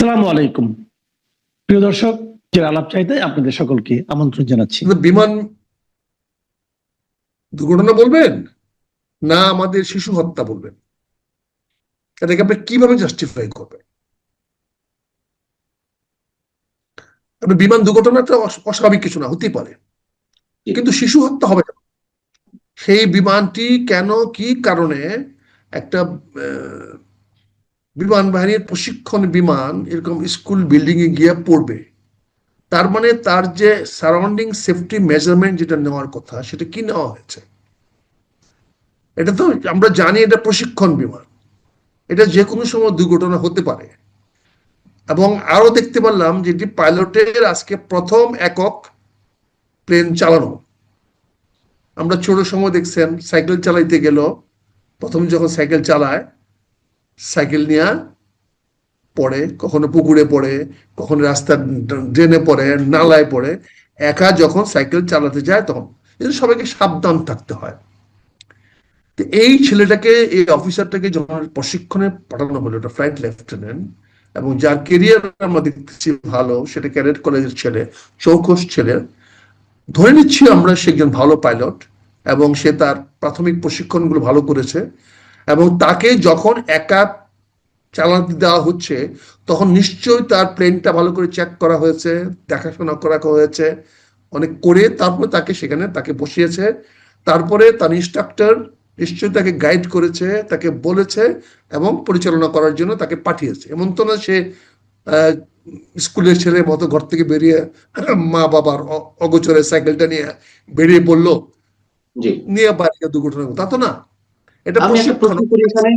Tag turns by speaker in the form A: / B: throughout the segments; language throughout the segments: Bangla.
A: আসসালামু আলাইকুম। প্রিয় দর্শক, যে আলাপ চাইতে আপনাদের সকলকে আমন্ত্রণ জানাচ্ছি।
B: বিমান দুর্ঘটনা বলবেন না আমাদের শিশু হত্যা বলবেন? এটাকে আপনি কীভাবে জাস্টিফাই করবেন? আপনি বিমান দুর্ঘটনাটা অস্বাভাবিক কিছু না, হতেই পারে। কিন্তু শিশু হত্যা হবে সেই বিমানটি কেন, কি কারণে একটা বিমান বাহিনীর প্রশিক্ষণ বিমান এরকম স্কুল বিল্ডিং এ গিয়ে পড়বে। তার মানে তার যে সারাউন্ডিং সেফটি মেজারমেন্ট যেটা নেওয়ার কথা, সেটা কি নেওয়া হয়েছে? এটা তো আমরা জানি এটা প্রশিক্ষণ বিমান। এটা যে কোনো সময় দুর্ঘটনা হতে পারে। এবং আরও দেখতে পারলাম যে এটি পাইলটের আজকে প্রথম একক প্লেন চালানো। আমরা ছোট সময় দেখছেন, সাইকেল চালাইতে গেল। প্রথম যখন সাইকেল চালায় সাইকেল নিয়ে পড়ে, কখনো পুকুরে পড়ে, কখনো রাস্তার ড্রেনে পড়ে, নালায় পড়ে, একা যখন সাইকেল চালাতে যায় তখন কিন্তু সবাইকে সাবধান থাকতে হয়। এই ছেলেটাকে, এই অফিসারটাকে যখন প্রশিক্ষণে পাঠানো হলো এটা ফ্লাইট লেফটেন্যান্ট, এবং যার কেরিয়ার আমরা দেখতেছি ভালো, সেটা ক্যাডেট কলেজের ছেলে চৌকস ছেলে, ধরে নিচ্ছি আমরা সে একজন ভালো পাইলট, এবং সে তার প্রাথমিক প্রশিক্ষণগুলো ভালো করেছে। এবং তাকে যখন একা চালাতে দেওয়া হচ্ছে তখন নিশ্চয়ই তার প্লেনটা ভালো করে চেক করা হয়েছে দেখাশোনা করা হয়েছে অনেক করে তারপরে তাকে সেখানে তাকে বসিয়েছে। তারপরে তার ইনস্ট্রাক্টর নিশ্চয়ই তাকে গাইড করেছে তাকে বলেছে এবং পরিচালনা করার জন্য তাকে পাঠিয়েছে। এমন তো না সে স্কুলের ছেলের মতো ঘর থেকে বেরিয়ে মা বাবার অগোচরে সাইকেলটা নিয়ে বেরিয়ে পড়ল। নিয়ে বাড়িতে দুর্ঘটনা তা তো না। এটা
C: আমি একটা
B: প্রশিক্ষণ
C: প্রশ্ন করি এখানে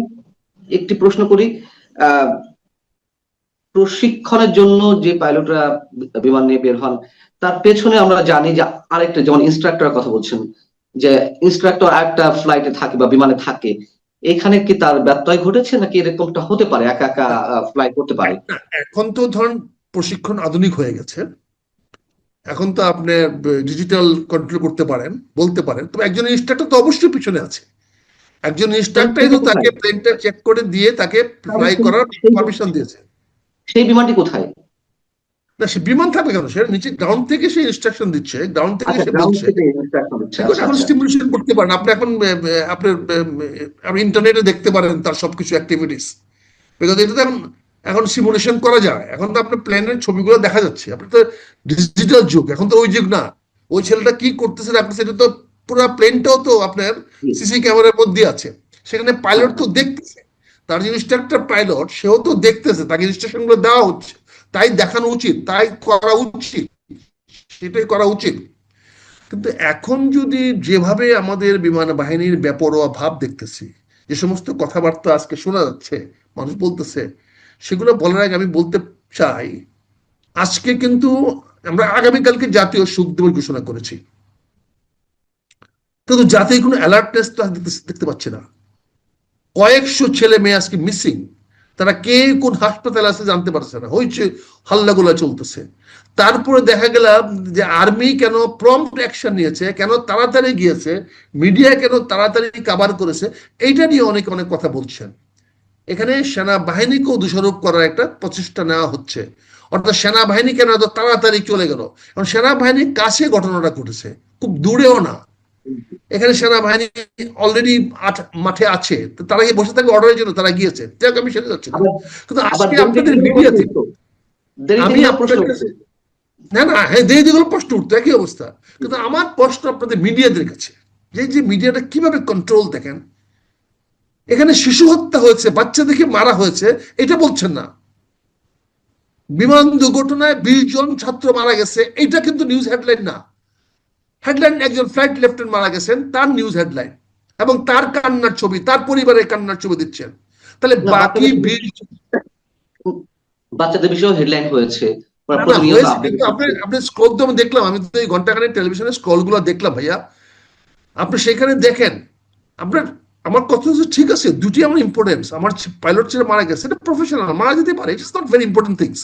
C: একটি প্রশ্ন করি প্রশিক্ষণের জন্য যে পাইলটরা বিমান নিয়ে বের হন তার পেছনে আমরা জানি যে আরেকটা যেমন ইনস্ট্রাক্টর কথা বলছেন যে ইনস্ট্রাক্টর আরেকটা ফ্লাইটে থাকে বা বিমানে থাকে এখানে কি তার ব্যত্যয় ঘটেছে নাকি এরকমটা হতে পারে একা একা ফ্লাই করতে পারে?
B: এখন তো ধরুন প্রশিক্ষণ আধুনিক হয়ে গেছে এখন তো আপনি ডিজিটাল কন্ট্রোল করতে পারেন বলতে পারেন তবে একজন ইনস্ট্রাক্টর তো অবশ্যই পিছনে আছে। একজন ইনস্ট্রাক্টরই তো তাকে প্লেনটা চেক করে দিয়ে তাকে ফ্লাই করার পারমিশন দিয়েছে।
C: সেই বিমানটি কোথায়?
B: না সে বিমান থাকবে কেন? সে নিচে গ্রাউন্ড থেকে সে ইনস্ট্রাকশন দিচ্ছে গ্রাউন্ড থেকে
C: আচ্ছা
B: সে বলছে। এখন
C: আচ্ছা,
B: এখন
C: আচ্ছা।
B: স্টিমুলেশন করতে পারেন। আপনি এখন আপনার আপনি ইন্টারনেটে দেখতে পারেন তার সবকিছু অ্যাক্টিভিটিস বিকজ এটা তো এখন এখন সিমুলেশন করা যায়। এখন তো আপনার প্লেনের ছবিগুলো দেখা যাচ্ছে। আপনি তো ডিজিটাল যুগ। এখন তো ওই যুগ না। ওই ছেলেটা কি করতেছে আপনি সেটা তো পুরো প্লেনটাও তো আপনার সিসি ক্যামেরার মধ্যে আছে। সেখানে পাইলট তো দেখতেছে। তার যে ইনস্ট্রাক্টর পাইলট সেও তো দেখতেছে। তাকে ইনস্ট্রাকশনগুলো দেওয়া হচ্ছে। তাই দেখানো উচিত তাই করা উচিত। সেটাই করা উচিত। কিন্তু এখন যদি যেভাবে আমাদের বিমান বাহিনীর বেপরোয়া ভাব দেখতেছি যে সমস্ত কথাবার্তা আজকে শোনা যাচ্ছে মানুষ বলতেছে সেগুলো বলার আগে আমি বলতে চাই আজকে কিন্তু আমরা আগামীকালকে জাতীয় শোক দিবস ঘোষণা করেছি। কিন্তু জাতীয় কোনো অ্যালার্টনেস দেখতে- পাচ্ছে না। কয়েকশো ছেলে মেয়ে আজকে মিসিং তারা কে কোন হাসপাতালে আছে জানতে পারছে না। হয়েছে, হাল্লাগোলা চলতেছে। তারপরে দেখা গেল যে আর্মি কেন প্রম্পট অ্যাকশন নিয়েছে, কেন তাড়াতাড়ি গিয়েছে মিডিয়া কেন তাড়াতাড়ি কাভার করেছে, এইটা নিয়ে অনেক অনেক কথা বলছেন। এখানে সেনাবাহিনীকেও দোষারোপ করার একটা প্রচেষ্টা নেওয়া হচ্ছে। অর্থাৎ সেনাবাহিনী কেন এত তাড়াতাড়ি চলে গেল? কারণ সেনাবাহিনীর কাছে ঘটনাটা ঘটেছে। খুব দূরেও না। এখানে সেনাবাহিনী অলরেডি মাঠে আছে। তারা বসে থাকবে অর্ডারের জন্য তারা গিয়েছে। যাক আমি সেটা যাচ্ছি। কিন্তু আজকে আপনাদের মিডিয়াতে আমি। না না হ্যাঁ দিয়ে যেগুলো প্রশ্ন উঠতো একই অবস্থা। কিন্তু আমার প্রশ্ন আপনাদের মিডিয়াদের কাছে। যে যে মিডিয়াটা কীভাবে কন্ট্রোল দেখেন? এখানে শিশু হত্যা হয়েছে বাচ্চাদেরকে মারা হয়েছে এটা বলছেন না। বিমান দুর্ঘটনায় বিশ জন ছাত্র মারা গেছে এটা কিন্তু নিউজ হেডলাইন না। হেডলাইন একজন ফ্লাইট লেফটেন্যান্ট মারা গেছেন তার নিউজ হেডলাইন এবং তার কান্নার ছবি তার পরিবারের কান্নার ছবি দিচ্ছেন। তাহলে বাকি
C: বাচ্চাদের- বিষয়েও হেডলাইন হয়েছে।
B: আপনি তো আমি দেখলাম আমি তো এই ঘন্টাখানেক টেলিভিশনে স্ক্রলগুলো দেখলাম ভাইয়া। আপনি সেখানে দেখেন আপনার আমার কথা হচ্ছে ঠিক আছে দুটি আমার ইম্পর্টেন্স আমার পাইলট ছেলে মারা গেছে এটা প্রফেশনাল মারা যেতে পারে it's not very important things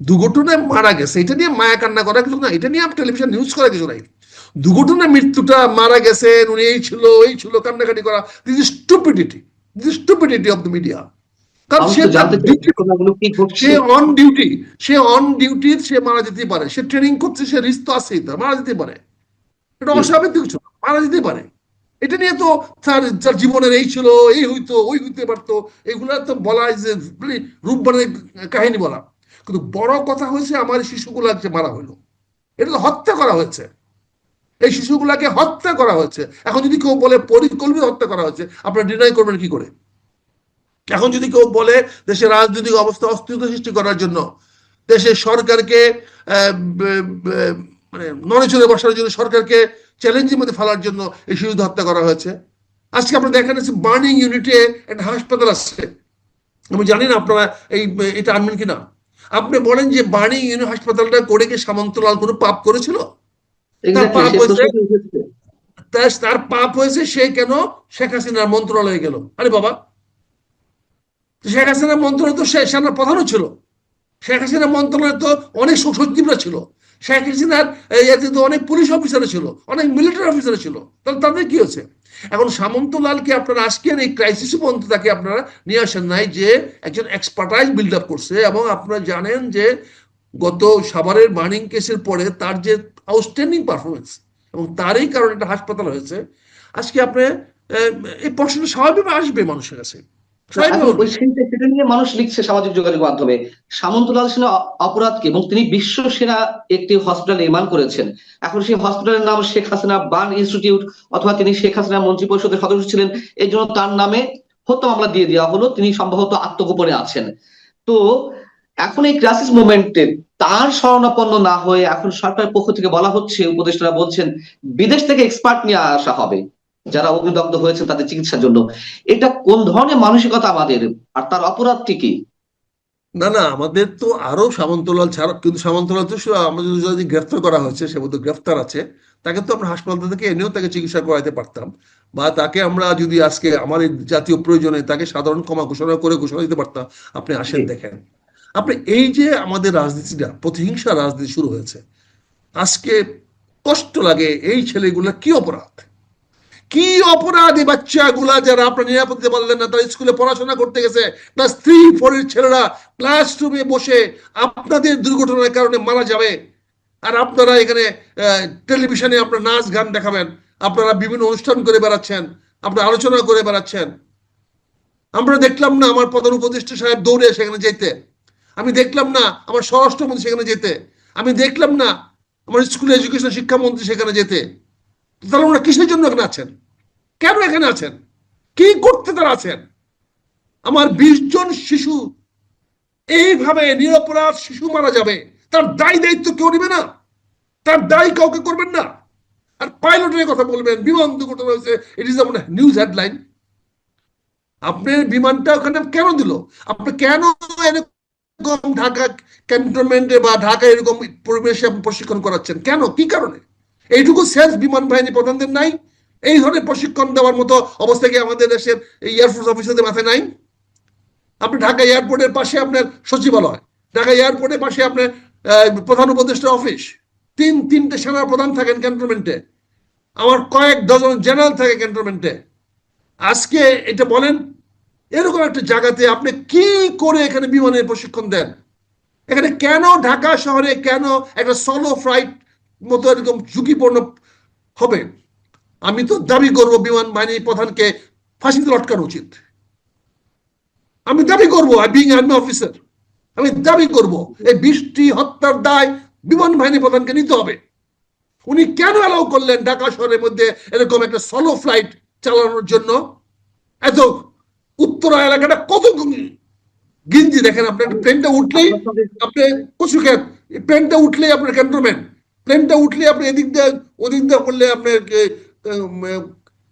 B: দুর্ঘটনায় মারা গেছে এটা নিয়ে মায়া কান্না করা কিছু না এটা নিয়ে টেলিভিশন নিউজ করা কিছু নাই। দুর্ঘটনায় মৃত্যুটা মারা গেছেন উনি এই ছিল এই ছিল কান্নাকাটি করা। This is stupidity this stupidity of the media কারণ সে অন ডিউটি সে অন ডিউটি সে মারা যেতে পারে। সে ট্রেনিং করছে সে রিস্ক তো আছেই তার মারা যেতে পারে। এটা অস্বাভাবিক কিছু মারা যেতে পারে। এটা নিয়ে তো তার তার জীবনের এই ছিল এই হইতো ওই হইতে পারতো। এগুলা তো বলা যে মানে কাহিনী বলা। কিন্তু বড় কথা হয়েছে আমার এই শিশুগুলাকে মারা হইল। এটা তো হত্যা করা হয়েছে। এই শিশুগুলাকে হত্যা করা হয়েছে এখন যদি কেউ বলে পরিকল্পিত হত্যা করা হয়েছে আপনারা ডিনাই করবেন কি করে? এখন যদি কেউ বলে দেশের রাজনৈতিক অবস্থা অস্থিরতা সৃষ্টি করার জন্য, দেশের সরকারকে মানে নড়ে বসার জন্য, সরকারকে চ্যালেঞ্জের মধ্যে ফেলার জন্য এই শিশুদের হত্যা করা হয়েছে। আজকে আপনারা দেখেন আছে বার্নিং ইউনিটে একটা হাসপাতাল আসছে আমি জানি না আপনারা এই, এটা আনবেন কিনা। আপনি বলেন যে বার্নিং ইউনিট হাসপাতালটা করে কি সামন্তলাল কোনো পাপ করেছিল? তার পাপ হয়েছে। সে কেন? শেখ হাসিনার মন্ত্রণালয়ে গেল। আরে বাবা। শেখ হাসিনার মন্ত্রণালয় তো সেনার প্রধানও ছিল। শেখ হাসিনার মন্ত্রণালয়ে তো অনেক সচিবরা ছিল। শেখ হাসিনার এতে তো অনেক পুলিশ অফিসার ছিল অনেক মিলিটারি অফিসার ছিল। তাহলে তাদের কি হচ্ছে এখন সামন্তলালকে আপনারা আজকের এই ক্রাইসিস পর্যন্ত তাকে আপনারা নিয়ে আসেন নাই যে একজন এক্সপার্টাইজ বিল্ড আপ করছে এবং আপনারা জানেন যে গত সাভারের বার্নিং কেসের পরে তার যে আউটস্ট্যান্ডিং পারফরমেন্স এবং তারই কারণে একটা হাসপাতাল হয়েছে। আজকে আপনি এই প্রশ্নটা স্বাভাবিক আসবে মানুষের কাছে।
C: সেটা নিয়ে মানুষ লিখছে সামাজিক যোগাযোগ মাধ্যমে। সামন্তলাল সেনা অপরাধকে এবং তিনি বিশ্ব সেনা একটি হসপিটাল নির্মাণ করেছেন। এখন সেই হসপিটালের নাম শেখ হাসিনা বার্ন ইনস্টিটিউট অথবা তিনি শেখ হাসিনা মন্ত্রী পরিষদের সদস্য ছিলেন। এই জন্য তার নামে হত্যা মামলা দিয়ে দেওয়া হলো। তিনি সম্ভবত আত্মগোপনে আছেন। তো এখন এই ক্রাইসিস মোমেন্টে তার শরণাপন্ন না হয়ে এখন সরকারের পক্ষ থেকে বলা হচ্ছে উপদেষ্টারা বলছেন বিদেশ থেকে এক্সপার্ট নিয়ে আসা হবে। যারা অগ্নিদগ্ধ হয়েছে তাদের চিকিৎসার জন্য। এটা কোন ধরনের মানসিকতা আমাদের? আর তার অপরাধটি কি
B: না না আমাদের তো আরও সামন্তলাল ছাড়া কিন্তু সামন্তলাল তো আমাদের যদি গ্রেফতার করা হয়েছে সে বোধহয় গ্রেফতার আছে তাকে তো আমরা হাসপাতাল থেকে এনেও তাকে চিকিৎসা করাতে পারতাম। বা তাকে আমরা যদি আজকে আমার এই জাতীয় প্রয়োজনে তাকে সাধারণ ক্ষমা ঘোষণা করে ঘোষণা দিতে পারতাম আপনি আসেন দেখেন। আপনি এই যে আমাদের রাজনীতিটা প্রতিহিংসা রাজনীতি শুরু হয়েছে, আজকে কষ্ট লাগে এই ছেলেগুলা কি অপরাধ? কি অপরাধ বাচ্চাগুলা যারা আপনার নিরাপদ দিতে পারলেন না, তারা স্কুলে পড়াশোনা করতে গেছে ক্লাস থ্রি ফোরের ছেলেরা ক্লাসরুমে বসে আপনাদের দুর্ঘটনার কারণে মারা যাবে, আর আপনারা এখানে টেলিভিশনে আপনার নাচ গান দেখাবেন, আপনারা বিভিন্ন অনুষ্ঠান করে বেড়াচ্ছেন, আপনারা আলোচনা করে বেড়াচ্ছেন। আমরা দেখলাম না আমার প্রধান উপদেষ্টা সাহেব দৌড়ে সেখানে যেতে আমি দেখলাম না আমার স্বরাষ্ট্রমন্ত্রী সেখানে যেতে। আমি দেখলাম না আমার স্কুল এডুকেশন শিক্ষামন্ত্রী সেখানে যেতে। তাহলে ওরা কিসের জন্য এখানে আছেন? কেন এখানে আছেন? কি করতে তারা আছেন? আমার বিশ জন শিশু, এইভাবে নিরপরাধ শিশু মারা যাবে। তার দায় দায়িত্ব কেউ নেবে না। তার দায় কাউকে করবেন না। আর পাইলটের কথা বলবেন, বিমান দুর্ঘটনা হয়েছে ইট ইজ যেমন নিউজ হেডলাইন আপনার বিমানটা ওখানে কেন দিল? আপনি কেন এরকম ঢাকা ক্যান্টনমেন্টে বা ঢাকা এরকম পরিবেশে প্রশিক্ষণ করাচ্ছেন। কেন? কি কারণে? এইটুকু সেন্স বিমান বাহিনী প্রধানদের নাই। এই ধরনের প্রশিক্ষণ দেওয়ার মতো অবস্থা কি আমাদের দেশের এয়ারফোর্স অফিসারদের মাথায় নাই? আপনি ঢাকা এয়ারপোর্টের পাশে আপনার সচিবালয়, ঢাকা এয়ারপোর্টের পাশে আপনার প্রধান উপদেষ্টা অফিস। তিন, তিনটে সেনা প্রধান থাকেন ক্যান্টনমেন্টে। আমার কয়েক ডজন জেনারেল থাকে ক্যান্টনমেন্টে। আজকে এটা বলেন এরকম একটা জায়গাতে আপনি কি করে এখানে বিমানের প্রশিক্ষণ দেন? এখানে কেন ঢাকা শহরে কেন একটা সলো ফ্লাইট মতো এরকম ঝুঁকিপূর্ণ হবে? আমি তো দাবি করব বিমান বাহিনী প্রধানকে ফাঁসিতে লটকানো উচিত। আমি দাবি করব বিং আর্মি অফিসার আমি দাবি করব, এই বৃষ্টি হত্যার দায় বিমান বাহিনী প্রধানকে নিতে হবে। উনি কেন অ্যালাউ করলেন ঢাকা শহরের মধ্যে এরকম একটা সলো ফ্লাইট চালানোর জন্য? এত উত্তরা এলাকাটা কত গিঞ্জি দেখেন আপনার প্লেনটা উঠলেই আপনি কচু খেত প্লেনটা উঠলেই আপনার ক্যান্টনমেন্ট প্লেনটা উঠলে আপনি এদিক দিয়ে ওদিক দিয়ে করলে আপনার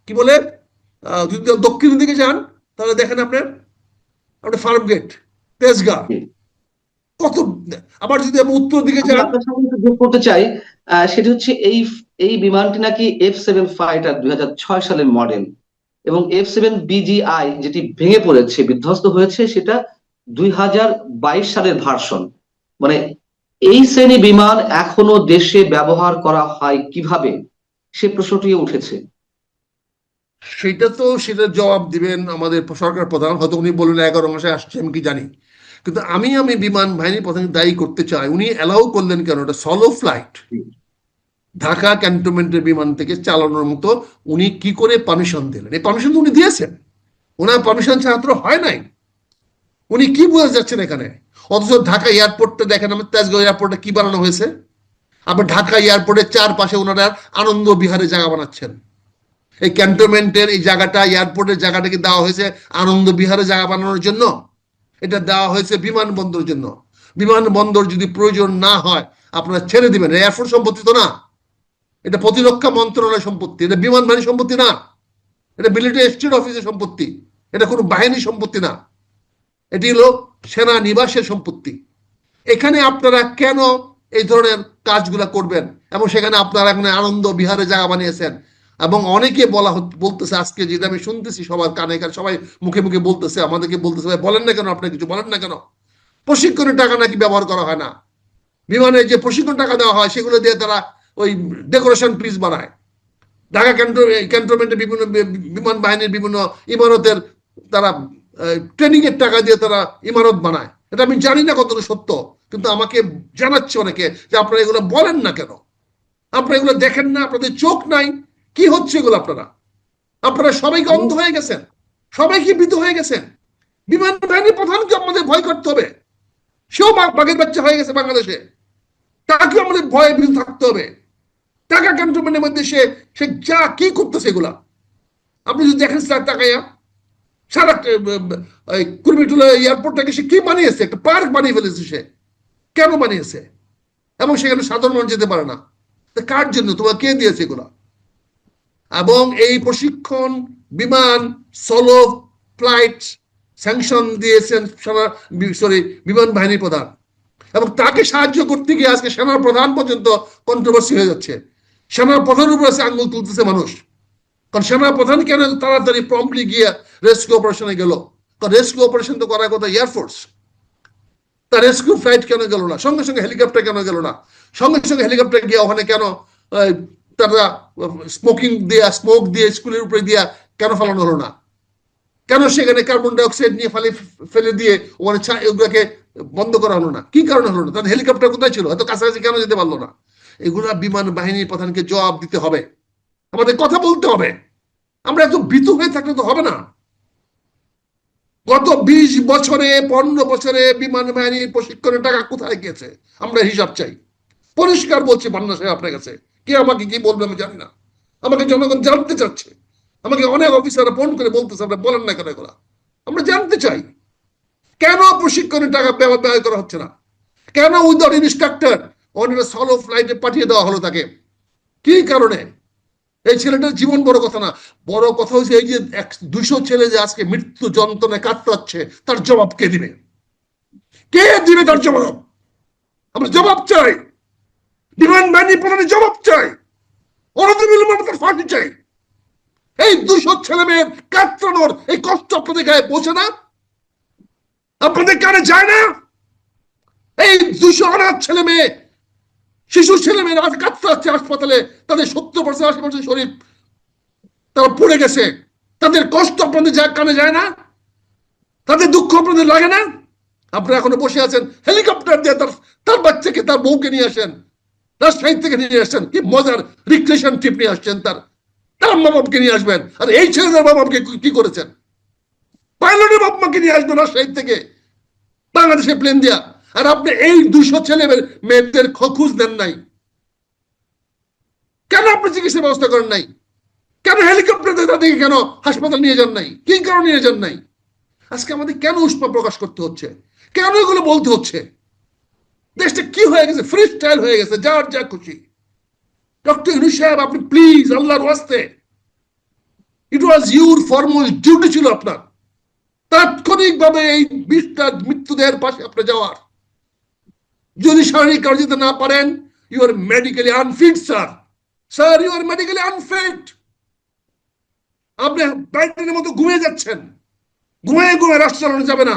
B: কি বলে যদি দক্ষিণের দিকে যান তাহলে দেখেন আপনার আপনার ফার্ম গেট তেজগাঁ। কত আবার যদি আপনি উত্তর দিকে
C: আমি
B: যান
C: যোগ করতে চাই আহ, সেটি হচ্ছে এই এই বিমানটি নাকি এফ সেভেন ফাইটার দুই হাজার ছয় সালের মডেল এবং এফ সেভেন বিজিআই যেটি ভেঙে পড়েছে বিধ্বস্ত হয়েছে সেটা দুই সালের ভার্সন মানে এই শ্রেণি বিমান এখনও দেশে ব্যবহার করা হয় কীভাবে? সে প্রশ্নটি উঠেছে।
B: সেটা তো সেটা জবাব দিবেন আমাদের সরকার প্রধান হয়তো উনি বললেন এগারো মাসে আসছে আমি কি জানি। কিন্তু আমি আমি বিমান বাহিনী প্রধানকে দায়ী করতে চাই উনি অ্যালাউ করলেন কেন? এটা সলো ফ্লাইট ঢাকা ক্যান্টনমেন্টের বিমান থেকে চালানোর মতো উনি কি করে পারমিশন দিলেন? এই পারমিশন উনি দিয়েছেন। ওনার পারমিশন তো হয় নাই। উনি কি বোঝা যাচ্ছেন এখানে? অথচ ঢাকা এয়ারপোর্টটা দেখেন আমার তেজগাঁও এয়ারপোর্টে কি বানানো হয়েছে? আবার ঢাকা এয়ারপোর্টের চারপাশে ওনারা আনন্দ বিহারে জায়গা বানাচ্ছেন। এই ক্যান্টনমেন্টের এই জায়গাটা, এয়ারপোর্টের জায়গাটাকে দেওয়া হয়েছে আনন্দ বিহারে জায়গা বানানোর জন্য। এটা দেওয়া হয়েছে বিমানবন্দরের জন্য। বিমানবন্দর যদি প্রয়োজন না হয়, আপনারা ছেড়ে দিবেন। এয়ারপোর্ট সম্পত্তি তো না। এটা প্রতিরক্ষা মন্ত্রণালয় সম্পত্তি, এটা বিমান বাহিনী সম্পত্তি না। এটা মিলিটারি স্টেট অফিসের সম্পত্তি, এটা কোনো বাহিনী সম্পত্তি না। এটি হলো সেনা নিবাসের সম্পত্তি। এখানে আপনারা কেন এই ধরনের কাজগুলো করবেন? এবং সেখানে আপনারা এখন আনন্দ, বিহারে জায়গা বানিয়েছেন। এবং অনেকে বলা বলতেছে আজকে যেটা আমি শুনতেছি সবার কানে কানে সবাই মুখে মুখে বলতেছে, আমাদেরকে বলতেছে, ভাই, বলেন না কেন আপনি কিছু, বলেন না কেন? প্রশিক্ষণের টাকা নাকি ব্যবহার করা হয় না। বিমানে যে প্রশিক্ষণ টাকা দেওয়া হয়, সেগুলো দিয়ে তারা ওই ডেকোরেশন পিস বানায়। ঢাকা ক্যান্টন ক্যান্টনমেন্টের বিভিন্ন বিমান বাহিনীর বিভিন্ন ইমারতের তারা ট্রেনিং এর টাকা দিয়ে তারা ইমারত বানায়। এটা আমি জানি না কতটা সত্য, কিন্তু আমাকে জানাচ্ছে অনেকে যে আপনারা এগুলো বলেন না কেন? আপনারা এগুলো দেখেন না, আপনাদের চোখ নাই, কি হচ্ছে এগুলো আপনারা? আপনারা সবাইকে অন্ধ হয়ে গেছেন? সবাই কি ভীত হয়ে গেছেন? বিমান বাহিনীর প্রধানকে আমাদের ভয় করতে হবে। সেও বাঘের বাচ্চা হয়ে গেছে বাংলাদেশে। তাকে আমাদের ভয়ে ভীত থাকতে হবে। টাকা ক্যান্টনমেন্টের মধ্যে? সে সে যা কি করতেছে এগুলা? আপনি যদি দেখেন স্যার তাকাইয়া সারা কুর্মিটুলা এয়ারপোর্টটাকে সে কি বানিয়েছে? একটা পার্ক বানিয়ে ফেলেছে সে। কেন বানিয়েছে? এবং সেখানে সাধারণ মানুষ যেতে পারে না? কার জন্য? তোমার কে দিয়েছে এগুলা? এবং এই প্রশিক্ষণ, বিমান সলো ফ্লাইট, স্যাংশন দিয়েছেন সরি বিমান বাহিনী প্রধান। এবং তাকে সাহায্য করতে গিয়ে আজকে সেনা প্রধান পর্যন্ত কন্ট্রোভার্সি হয়ে যাচ্ছে। সেনা প্রধানের উপর আছে আঙ্গুল তুলতেছে মানুষ। কারণ সেনা প্রধান কেন তাড়াতাড়ি প্রম্পলি গিয়ে রেস্কিউ অপারেশনে গেল? কারণ রেস্কিউ অপারেশন তো করার কথা এয়ারফোর্স তার রেস্কিউ ফ্লাইট কেন গেল না? সঙ্গে সঙ্গে হেলিকপ্টার কেন গেল না? সঙ্গে সঙ্গে হেলিকপ্টার গিয়ে ওখানে কেন তারা স্মোকিং দিয়া স্মোক দিয়ে, স্কুলের উপরে দিয়া কেন ফেলানো হলো না? কেন সেখানে কার্বন ডাইঅক্সাইড নিয়ে ফেলে ফেলে দিয়ে ওখানে ওগুলোকে বন্ধ করা হলো না? কি কারণে হলো না? তাদের হেলিকপ্টার কোথায় ছিল? এত কাছাকাছি কেন যেতে পারল না? এগুলা বিমান বাহিনীর প্রধানকে জবাব দিতে হবে। আমাদের কথা বলতে হবে। আমরা এত ভীতু হয়ে থাকলে তো হবে না। গত বিশ বছরে, পনেরো বছরে বিমান বাহিনীর প্রশিক্ষণের টাকা কোথায় গিয়েছে? আমরা হিসাব চাই। পরিষ্কার বলছি বান্না সাহেব আপনার কাছে। কে আমাকে কি বলবে আমি জানি না। আমাকে জনগণ জানতে চাচ্ছে। আমাকে অনেক অফিসাররা ফোন করে বলতেছে আপনি বলেন না কেন এগুলা। আমরা জানতে চাই। কেন প্রশিক্ষণের টাকা ব্যয় করা হচ্ছে না? কেন উইদাউট ইনস্ট্রাক্টর? অনেক সলো ফ্লাইটে পাঠিয়ে দেওয়া হলো তাকে। কি কারণে? এই ছেলেটার জীবন বড় কথা না। বড় কথা হচ্ছে এই যে এক দুশো ছেলে যে আজকে মৃত্যু যন্ত্রণায় তার জবাব কে দিবে? কে দিবে তার জবাব? আমরা জবাব চাই। বিমান বাহিনী প্রধানের জবাব চাই। অনতিবিলম্বে তার চাই। এই দুশো ছেলে মেয়ের কাতরানোর এই কষ্ট আপনাদের গায়ে পৌঁছে না? আপনাদের কানে যায় না? এই দুশো অনাথ ছেলে মেয়ে শিশু ছেলে মেয়েরা আজ কাতরাচ্ছে হাসপাতালে, তাদের সত্তর পার্সেন্ট, আশি পার্সেন্ট শরীর তারা পড়ে গেছে। তাদের কষ্ট আপনাদের যা কানে যায় না, তাদের দুঃখ আপনাদের লাগে না? আপনারা এখনও বসে আছেন, হেলিকপ্টার দিয়ে তার তার বাচ্চাকে, তার বউকে নিয়ে আসেন, রাজশাহী থেকে নিয়ে আসছেন, কি মজার রিক্রেশন ট্রিপ নিয়ে আসছেন তার। তার মা বাপকে নিয়ে আসবেন, আর এই ছেলেদের মা বাপকে কি- কি করেছেন? পাইলটের বাপ মাকে নিয়ে আসবেন রাজশাহী থেকে। বাংলাদেশে প্লেন দিয়া। আর আপনি এই দুশো ছেলে মেয়েদের খোঁজ দেন নাই। কেন আপনি চিকিৎসা ব্যবস্থা করেন নাই? কেন হেলিকপ্টার তাদেরকে কেন হাসপাতাল নিয়ে যান নাই? কি কারণে নিয়ে যান নাই? আজকে আমাদের কেন উষ্মা প্রকাশ করতে হচ্ছে? কেন এগুলো বলতে হচ্ছে? দেশটা কি হয়ে গেছে? ফ্রি স্টাইল হয়ে গেছে, যার যা খুশি। ডক্টর ইনু সাহেব, আপনি প্লিজ আল্লাহর ওয়াস্তে। It was your formal duty ছিল আপনার। তাৎক্ষণিকভাবে এই বিষটা মৃত্যুদেহের পাশে আপনি যাওয়ার। যদি শারীরিক কাজ দিতে না পারেন you are medically unfit sir sir you are medically unfit আপনি ব্যাটারির মতো ঘুমিয়ে যাচ্ছেন। ঘুমিয়ে ঘুমিয়ে রাষ্ট্র চালানো যাবে না।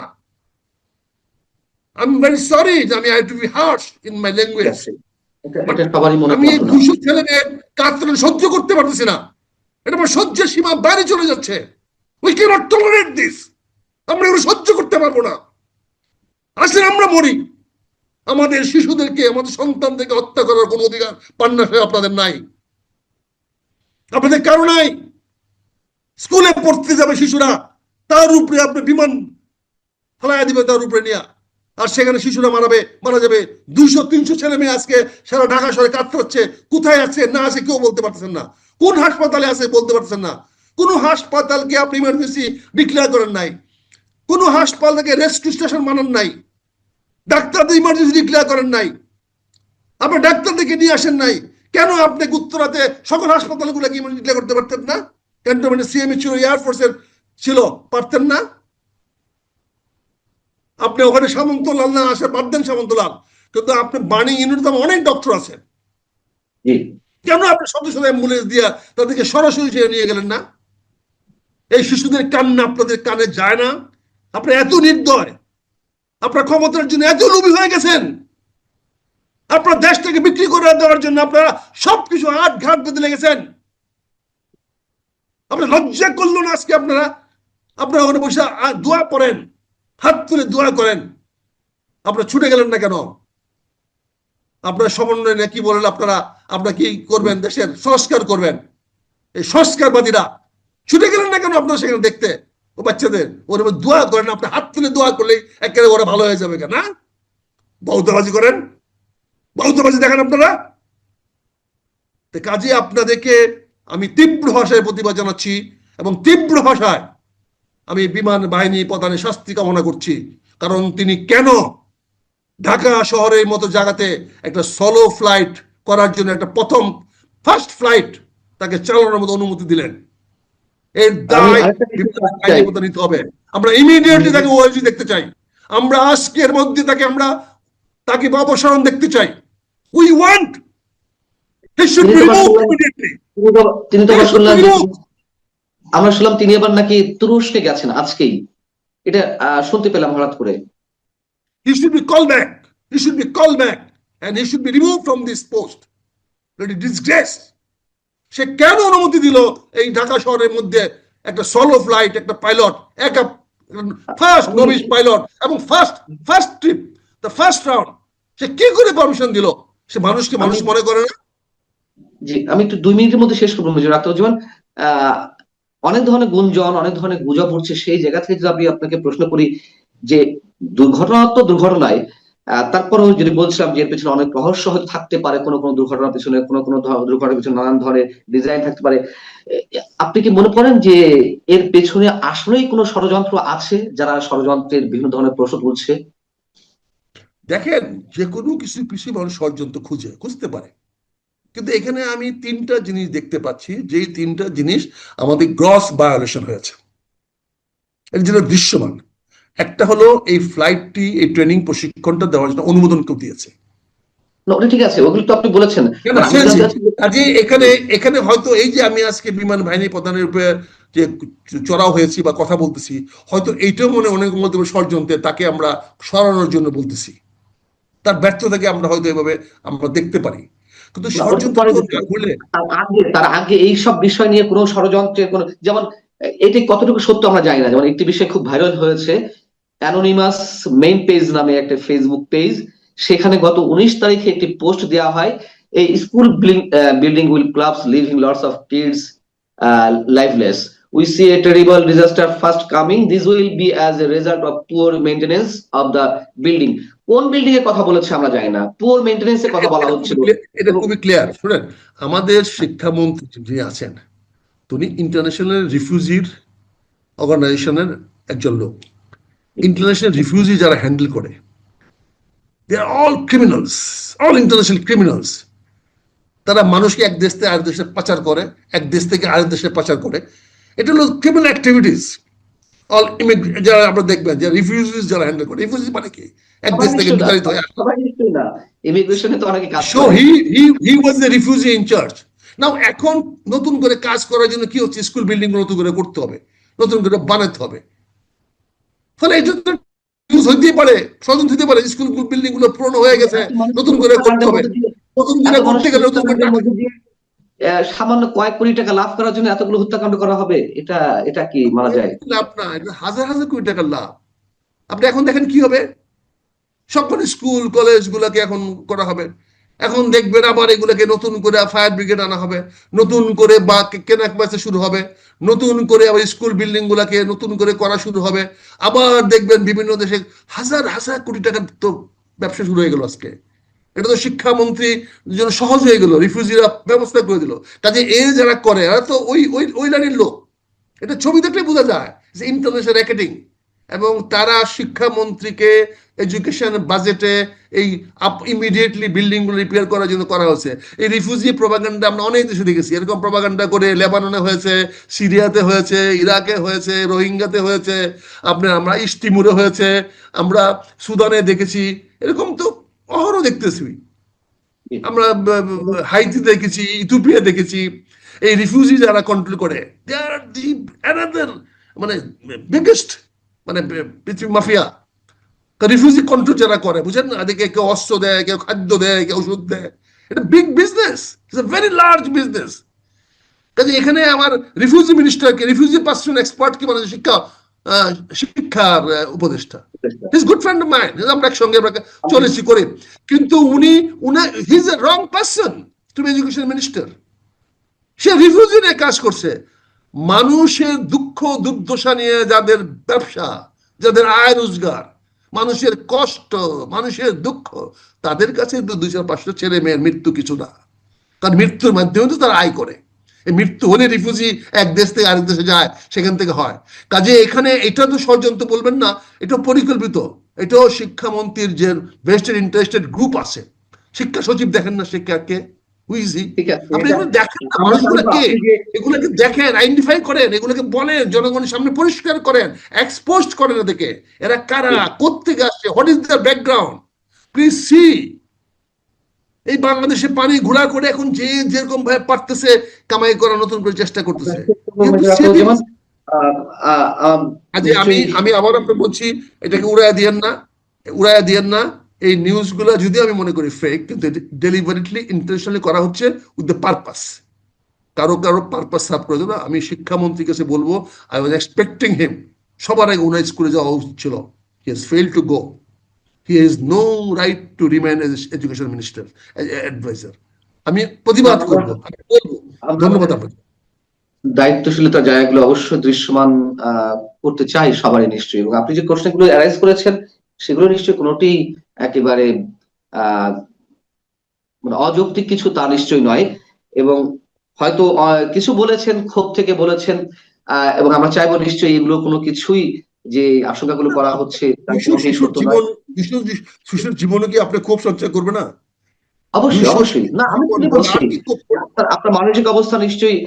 B: আমি ভেরি সরি যে আমি I to be harsh in my language আমি এই দুশো ছেলে মেয়ের কাতরান সহ্য করতে পারতেছি না। এটা আমার সহ্যের সীমা বাইরে চলে যাচ্ছে। উই ক্যানট টলারেট দিস আমরা এগুলো সহ্য করতে পারব না। আসলে আমরা মরি। আমাদের শিশুদেরকে, আমাদের সন্তানদেরকে হত্যা করার কোনো অধিকার পান্না আপনাদের নাই। আপনাদের কারও নাই। স্কুলে পড়তে যাবে শিশুরা, তার উপরে আপনি বিমান ফেলাইয়া দিবে তার উপরে নিয়ে। আর সেখানে শিশুরা মারাবে, মারা যাবে। দুইশো, তিনশো ছেলে মেয়ে আজকে সারা ঢাকা শহরে কাতরাচ্ছে, কোথায় আছে, না আছে কেউ বলতে পারতেছেন না। কোন হাসপাতালে আছে বলতে পারতেছেন না। কোন হাসপাতালকে আপনি ইমার্জেন্সি ডিক্লেয়ার করেন নাই। কোন হাসপাতালকে রেস্কিউ স্টেশন মানান নাই। ডাক্তারদের ইমার্জেন্সি ডিক্লেয়ার করেন নাই। আপনি ডাক্তারদেরকে নিয়ে আসেন নাই। কেন আপনি উত্তরাতে সকল হাসপাতালগুলোকে ইমার্জেন্সি ডিক্লেয়ার করতে পারতেন না? ক্যান্টনমেন্টে সিএমএ ছিল এয়ারফোর্সের ছিল পারতেন না? আপনি ওখানে সামন্তলাল না আসে বাদ দেন সামন্তলাল। কিন্তু আপনি বাণী ইউনিটে তো অনেক ডক্টর আছে
C: জি।
B: কেন আপনি শত শত অ্যাম্বুলেন্স দিয়া তাদেরকে সরাসরি নিয়ে গেলেন না? এই শিশুদের কান্না আপনাদের কানে যায় না? আপনি এত নির্দয়। আপনার ক্ষমতার জন্য এত লোভী হয়ে গেছেন। আপনার দেশটাকে বিক্রি করে দেওয়ার জন্য আপনারা সবকিছু আট ঘাট বেঁধে লেগেছেন আপনি লজ্জা করল না আজকে আপনারা? আপনারা ওখানে বসে দোয়া করেন হাত তুলে দোয়া করেন। আপনারা ছুটে গেলেন না কেন? আপনার সমন্বয় নিয়ে কি বলেন আপনারা? আপনারা কি করবেন দেশের সংস্কার করবেন? এই সংস্কারবাদীরা ছুটে গেলেন না কেন আপনারা সেখানে দেখতে? ও বাচ্চাদের, ওর দোয়া করেন, আপনি হাত তুলে দোয়া করলেই একেবারে ওরা ভালো হয়ে যাবে কেন না বৌদ্ধবাজি করেন। বৌদ্ধবাজি দেখেন আপনারা। কাজে আপনাদেরকে আমি তীব্র ভাষায় প্রতিবাদ জানাচ্ছি এবং তীব্র ভাষায় আমি বিমান বাহিনী প্রধানের শাস্তি কামনা করছি। কারণ তিনি কেন ঢাকা শহরের মতো জায়গাতে একটা সলো ফ্লাইট করার জন্য একটা প্রথম ফার্স্ট ফ্লাইট তাকে চালানোর মতো অনুমতি দিলেন? এর দায় নিতে হবে। আমরা ইমিডিয়েটলি তাকে ওআইজি দেখতে চাই। আমরা আজকের মধ্যে তাকে আমরা তাকে অপসারণ দেখতে চাই। We want he should be
C: তিনি তো শুনলাম আমরা শুনলাম তিনি আবার নাকি তুরস্কে গেছেন আজকেই। এটা শুনতে পেলাম হঠাৎ করে।
B: He should be called back. He should be called back and he should be removed from this post. That is disgrace. সে কেন অনুমতি দিল এই ঢাকা শহরের মধ্যে একটা সলো ফ্লাইট একটা পাইলট একা ফার্স্ট নবিশ পাইলট এবং first first trip the first round সে কি করে পারমিশন দিল? সে মানুষকে মানুষ মনে করে না?
C: জি আমি একটু দুই মিনিটের মধ্যে শেষ করব মুজিবুর আখতারুজ্জামান আহ অনেক ধরনের গুঞ্জন অনেক ধরনের গুজব উঠছে। সেই জায়গা থেকে যদি আমি আপনাকে প্রশ্ন করি যে দুর্ঘটনা তো দুর্ঘটনায় তারপরেও যদি বলছিলাম যে এর পেছনে অনেক রহস্য হয়তো থাকতে পারে, কোনো কোনো দুর্ঘটনার পেছনে, কোনো কোনো দুর্ঘটনার পেছনে নানান ধরনের ডিজাইন থাকতে পারে। আপনি কি মনে করেন যে এর পেছনে আসলেই কোনো ষড়যন্ত্র আছে যারা ষড়যন্ত্রের বিভিন্ন ধরনের প্রশ্ন তুলছে?
B: দেখেন, যে কোনো কিছু পিছিয়ে মানুষ ষড়যন্ত্র খুঁজে, খুঁজতে পারে। কিন্তু এখানে আমি তিনটা জিনিস দেখতে পাচ্ছি, যেই তিনটা জিনিস আমাদের গ্রস ভায়োলেশন হয়েছে। যেটা দৃশ্যমান। একটা হলো এই ফ্লাইটটি এই ট্রেনিং প্রশিক্ষণটা দেওয়ার জন্য অনুমোদন কেউ দিয়েছে।
C: ওটা ঠিক আছে ওগুলো তো আপনি বলেছেন।
B: কাজে এখানে এখানে হয়তো এই যে আমি আজকে বিমান বাহিনী প্রধানের উপরে যে চড়াও হয়েছি বা কথা বলতেছি হয়তো এইটাও মনে অনেক মধ্যে ষড়যন্ত্রে তাকে আমরা সরানোর জন্য বলতেছি। তার ব্যর্থতাকে আমরা হয়তো এভাবে আমরা দেখতে পারি। কিন্তু
C: তার আগে এই সব বিষয় নিয়ে কোনো ষড়যন্ত্রের কোনো যেমন এটি কতটুকু সত্য আমরা জানি না। যেমন একটি বিষয় খুব ভাইরাল হয়েছে অ্যানোনিমাস মেইন পেজ নামে একটা ফেসবুক পেজ সেখানে গত উনিশ তারিখে একটি পোস্ট দেওয়া হয়, এই school building will clubs living lots of kids lifeless we see a terrible disaster first coming this will be as a result of poor maintenance of the building কোন বিল্ডিং এর কথা বলেছে আমরা জানি না। পুয়ার মেইনটেনেন্স এর কথা বলা হচ্ছে
B: এটা খুবই ক্লিয়ার শুনেন, আমাদের শিক্ষামন্ত্রী যিনি আছেন, তিনি ইন্টারন্যাশনাল রিফিউজির অর্গানাইজেশনের একজন লোক। ইন্টারন্যাশনাল রিফিউজি যারা হ্যান্ডেল করে they are all criminals all international criminals তারা মানুষকে এক দেশ থেকে আরেক দেশে পাচার করে এক দেশ থেকে আরেক দেশে পাচার করে। এটা হলো ক্রিমিনাল অ্যাক্টিভিটিস অল যারা আপনারা দেখবেন যে রিফিউজিস যারা হ্যান্ডেল করে রিফিউজি মানে কি? এক দেশ থেকে বিতাড়িত হয়ে।
C: ইমিগ্রেশনে তো অনেকে কাজ করে।
B: he he he was the refugee in charge. এখন নতুন করে কাজ করার জন্য কি হচ্ছে? স্কুল বিল্ডিং নতুন করে করতে হবে নতুন করে বানাতে হবে। ফলে এটা তো use হইতেই পারে হতে পারে স্কুল বিল্ডিংগুলো পুরনো হয়ে গেছে নতুন করে করতে হবে। নতুন করে করতে গেলে নতুন করে
C: সামান্য কয়েক কোটি টাকা লাভ করার জন্য এতগুলো হত্যাকাণ্ড করা হবে এটা এটা কি মানা যায়?
B: লাভ না এটা হাজার হাজার কোটি টাকার লাভ। আপনি এখন দেখেন কি হবে? সবকটি স্কুল কলেজ গুলাকে এখন করা হবে। এখন দেখবেন আবার এগুলোকে নতুন করে ফায়ার ব্রিগেড আনা হবে। নতুন করে বা কেনা বেচা শুরু হবে। নতুন করে আবার স্কুল বিল্ডিং গুলাকে নতুন করে করা শুরু হবে। আবার দেখবেন বিভিন্ন দেশে হাজার হাজার কোটি টাকার তো ব্যবসা শুরু হয়ে গেল আজকে। এটা তো শিক্ষামন্ত্রী জন্য সহজ হয়ে গেল, রিফিউজিরা ব্যবস্থা করে দিল। কাজে এ যারা করে তো ওই ওই ওই লাইনের লোক। এটা ছবি দেখলে বোঝা যায় যে ইন্টারন্যাশনাল র্যাকেটিং এবং তারা শিক্ষামন্ত্রীকে এডুকেশন বাজেটে এই আপ ইমিডিয়েটলি বিল্ডিংগুলো রিপেয়ার করার জন্য করা হয়েছে। এই রিফিউজি প্রভাগান্ডা আমরা অনেক দেশে দেখেছি। এরকম প্রভাগান্ডা করে লেবাননে হয়েছে, সিরিয়াতে হয়েছে, ইরাকে হয়েছে, রোহিঙ্গাতে হয়েছে, আপনার আমরা ইস্টিমুরে হয়েছে, আমরা সুদানে দেখেছি। এরকম তো অহরহ দেখতেছি। আমরা হাইতি দেখেছি, ইথিওপিয়া দেখেছি। এই রিফিউজি যারা কন্ট্রোল করে দে আর দি অ্যানাদার মানে বিগেস্ট মানে পৃথিবী মাফিয়া। রিফিউজি কন্ট্রোল যারা করে, বুঝেন না? এদিকে কেউ অস্ত্র দেয়, কেউ খাদ্য দেয়, কেউ ওষুধ দেয়। এটা big business it's a very large business কাজে এখানে আমার রিফিউজি মিনিস্টারকে রিফিউজি পার্সন এক্সপার্ট কি মানে শিক্ষা শিক্ষার উপদেষ্টা। হিজ গুড ফ্রেন্ড মাইন্ড আমরা একসঙ্গে আমরা চলেছি, করে। কিন্তু উনি উনি his a wrong person to education minister say refugee নিয়ে কাজ করছে। মানুষের দুঃখ, দুর্দশা নিয়ে যাদের ব্যবসা, যাদের আয় রোজগার, মানুষের কষ্ট, মানুষের দুঃখ, তাদের কাছে দুই চার, পাঁচটা ছেলে মেয়ের মৃত্যু কিছু না। কারণ মৃত্যুর মাধ্যমে তো তারা আয় করে। এই মৃত্যু হলে রিফিউজি এক দেশ থেকে আরেক দেশে যায়, সেখান থেকে হয়। কাজে এখানে এটা তো ষড়যন্ত্র বলবেন না এটা পরিকল্পিত। এটাও শিক্ষামন্ত্রীর যে ভেস্টেড ইন্টারেস্টেড গ্রুপ আছে। শিক্ষা সচিব দেখেন না শিক্ষাকে। হুইজি আপনি এগুলো দেখেন না।
C: আমার
B: মানুষগুলো কে?
C: আপনি যে-
B: এগুলোকে দেখেন আইডেন্টিফাই করেন এগুলোকে বলেন জনগণের সামনে পরিষ্কার করেন এক্সপোজ করেন এদেরকে। এরা কারা? কোত্থেকে আসছে? What is the background please see এই বাংলাদেশে পানি ঘোলা করে এখন যে যেরকম ভাবে পারতেছে কামাই করার নতুন করে চেষ্টা করতেছে। আজ আমি আমি আবার আপনি বলছি এটাকে উড়াইয়া দিয়েন না। উড়াইয়া দিয়েন না। এই নিউজগুলো যদি আমি মনে করি ফেক কিন্তু ডেলিভারিটলি ইন্টেনশনালি করা হচ্ছে উইথ দ্য পারপাস কারও কারও পারপাস সার্ভ করে দেবো। আমি শিক্ষামন্ত্রীর কাছে বলব আই ওয়াজ এক্সপেক্টিং হিম সবার আগে উনার স্কুলে যাওয়া উচিত ছিল। He has fail to go he has no right to remain as education minister adviser আমি প্রতিবাদ করব। আমি বলব। ধন্যবাদ আপনাকে।
C: দায়িত্বশীলতার জায়গাগুলো অবশ্যই দৃশ্যমান করতে চাই সবারই নিশ্চয়ই। এবং আপনি যে কোশ্চেনগুলো অ্যারাইজ করেছেন সেগুলো নিশ্চয়ই কোনোটি একেবারে আহ মানে অযৌক্তিক কিছু তা নিশ্চয়ই নয়। এবং হয়তো কিছু বলেছেন ক্ষোভ থেকে বলেছেন এবং আমরা চাইব নিশ্চয়ই এগুলো কোনো কিছুই যে আশঙ্কাগুলো করা হচ্ছে
B: শিশুর। জীবন কি আপনি খুব সঞ্চয় করবে না?
C: অবশ্যই অবশ্যই। না আমি আপনার মানসিক অবস্থা নিশ্চয়ই